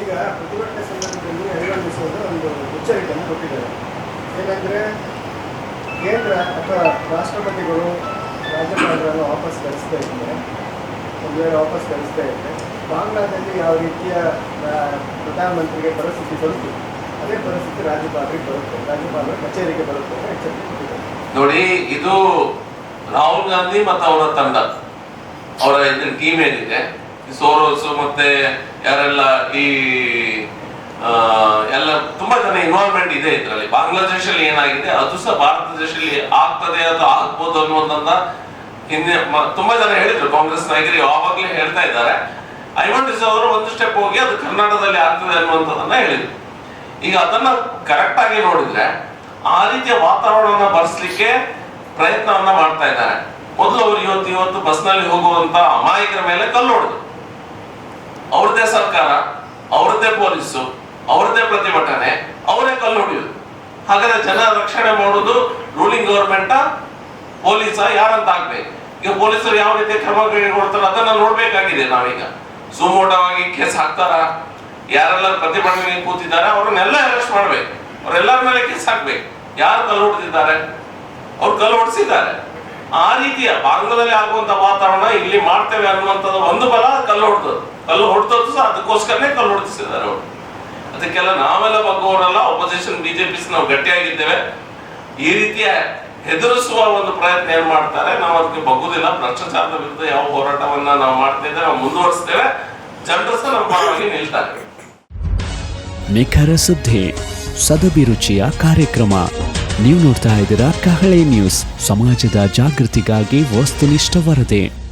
ಈಗ ಪ್ರತಿಭಟನೆ ಸಂದರ್ಭದಲ್ಲಿ ಅಭಿನಂದಿಸುವುದು ಒಂದು ಎಚ್ಚರಿಕೆಯನ್ನು ಕೊಟ್ಟಿದ್ದಾರೆ. ಏನಂದರೆ, ಕೇಂದ್ರ ಅಥವಾ ರಾಷ್ಟ್ರಪತಿಗಳು ರಾಜ್ಯಪಾಲರನ್ನು ವಾಪಸ್ ಕಳಿಸ್ತಾ ಇದ್ದಾರೆ. ಒಂದು ವೇಳೆ ವಾಪಸ್ ಕಳಿಸ್ತಾ ಇದ್ದರೆ ಬಾಂಗ್ಲಾದಲ್ಲಿ ಯಾವ ರೀತಿಯ ಪ್ರಧಾನಮಂತ್ರಿಗೆ ಪರಿಸ್ಥಿತಿ ಬಂತು ಅದೇ ಪರಿಸ್ಥಿತಿ ರಾಜ್ಯಪಾಲರಿಗೆ ಬರುತ್ತೆ. ರಾಜ್ಯಪಾಲರ ಕಚೇರಿಗೆ ಬರುತ್ತೆ ಅಂತ ಎಚ್ಚರಿಕೆ ನೋಡಿ, ಇದು ರಾಹುಲ್ ಗಾಂಧಿ ಮತ್ತು ಅವರ ತಂಡ. ಅವರ ಇದರ ಟೀಮ್ ಏನಿದೆ ಸೋರೋಸ್ ಮತ್ತೆ ಯಾರೆಲ್ಲ ಈ ಎಲ್ಲ ತುಂಬಾ ಜನ ಇನ್ವಾಲ್ವ್ಮೆಂಟ್ ಇದೆ ಇದರಲ್ಲಿ. ಬಾಂಗ್ಲಾದೇಶಲ್ಲಿ ಏನಾಗಿದೆ, ಅದು ಸಹ ಭಾರತ ದೇಶದಲ್ಲಿ ಆಗ್ತದೆ ಅಥವಾ ಆಗ್ಬೋದು ಅನ್ನುವಂತ ಹಿಂದೆ ತುಂಬಾ ಜನ ಹೇಳಿದ್ರು. ಕಾಂಗ್ರೆಸ್ ನಾಯಕರು ಯಾವಾಗ್ಲೇ ಹೇಳ್ತಾ ಇದ್ದಾರೆ. ಐವನ್ ಅವರು ಒಂದು ಸ್ಟೆಪ್ ಹೋಗಿ ಅದು ಕರ್ನಾಟಕದಲ್ಲಿ ಆಗ್ತದೆ ಅನ್ನುವಂಥದ್ದನ್ನ ಹೇಳಿದ್ರು. ಈಗ ಅದನ್ನ ಕರೆಕ್ಟ್ ಆಗಿ ನೋಡಿದ್ರೆ, ಆ ರೀತಿಯ ವಾತಾವರಣವನ್ನ ಬರ್ಸ್ಲಿಕ್ಕೆ ಪ್ರಯತ್ನವನ್ನ ಮಾಡ್ತಾ ಇದ್ದಾರೆ. ಮೊದಲು ಅವರು ಇವತ್ತು ಇವತ್ತು ಬಸ್ನಲ್ಲಿ ಹೋಗುವಂತ ಅಮಾಯಕರ ಮೇಲೆ ಕಲ್ಲು ಹೊಡೆದು ಅವ್ರದ್ದೇ ಸರ್ಕಾರ ಅವ್ರದ್ದೇ ಪೊಲೀಸು, ಅವರದ್ದೇ ಪ್ರತಿಭಟನೆ, ಅವರೇ ಕಲ್ಲು ಹೊಡೆಯುದು. ಹಾಗಾದ್ರೆ ಜನ ರಕ್ಷಣೆ ಮಾಡೋದು ರೂಲಿಂಗ್ ಗವರ್ಮೆಂಟ್ ಪೊಲೀಸ ಯಾರಂತ ಆಗ್ಬೇಕು? ಈಗ ಪೊಲೀಸರು ಯಾವ ರೀತಿ ಕ್ರಮ ಕೈಗೊಳ್ತಾರೆ ಅದನ್ನ ನೋಡ್ಬೇಕಾಗಿದೆ ನಾವೀಗ. ಸುಮೋಟವಾಗಿ ಕೇಸ್ ಹಾಕ್ತಾರ? ಯಾರೆಲ್ಲ ಪ್ರತಿಭಟನೆ ಕೂತಿದ್ದಾರೆ, ಅವ್ರನ್ನೆಲ್ಲ ಅರೆಸ್ಟ್ ಮಾಡ್ಬೇಕು. ಅವ್ರೆಲ್ಲರ ಮೇಲೆ ಕೇಸ್ ಹಾಕ್ಬೇಕು. ಯಾರು ಕಲ್ಲು ಹೊಡೆದಿದ್ದಾರೆ? ಅವ್ರು ಕಲ್ಲು ಹೊಡೆಸಿದ್ದಾರೆ. ಆ ರೀತಿಯ ಭಾರತದಲ್ಲಿ ಆಗುವಂತ ವಾತಾವರಣ ಇಲ್ಲಿ ಮಾಡ್ತೇವೆ ಅನ್ನುವಂಥದ್ದು ಒಂದು ಬಲ ಕಲ್ಲು ಹೊಡ್ತದ್ದು. ಕಲ್ಲು ಹೊಡೆದದ್ದು ಸಹ ಅದಕ್ಕೋಸ್ಕರನೇ ಕಲ್ಲು ಹೊಡೆದಿಸಿದ್ದಾರೆ ಅವರು. ಅದಕ್ಕೆಲ್ಲ ನಾವೆಲ್ಲ ಬಗ್ಗುವವರೆಲ್ಲ ಅಪೋಸಿಷನ್ ಬಿಜೆಪಿ ನಾವು ಗಟ್ಟಿಯಾಗಿದ್ದೇವೆ. ಈ ರೀತಿಯ ಹೆದರಿಸುವ ಒಂದು ಪ್ರಯತ್ನ ಏನ್ ಮಾಡ್ತಾರೆ, ನಾವು ಅದಕ್ಕೆ ಬಗ್ಗುದಿಲ್ಲ ಭ್ರಷ್ಟಾಚಾರದ ವಿರುದ್ಧ ಯಾವ ಹೋರಾಟವನ್ನ ನಾವು ಮಾಡ್ತಾ ಇದ್ದೇವೆ, ನಾವು ಮುಂದುವರಿಸ್ತೇವೆ. ಜನರು ಸಹ ನಮ್ಮ ಪರವಾಗಿ ನಿಲ್ತಾರೆ. ನಿಖರ ಸುದ್ದಿ ಸದಭಿರುಚಿಯ ಕಾರ್ಯಕ್ರಮ. ನೀವು ನೋಡ್ತಾ ಇದ್ದೀರಾ ಕಹಳೆ ನ್ಯೂಸ್. ಸಮಾಜದ ಜಾಗೃತಿಗಾಗಿ ವಸ್ತುನಿಷ್ಠ ವರದಿ.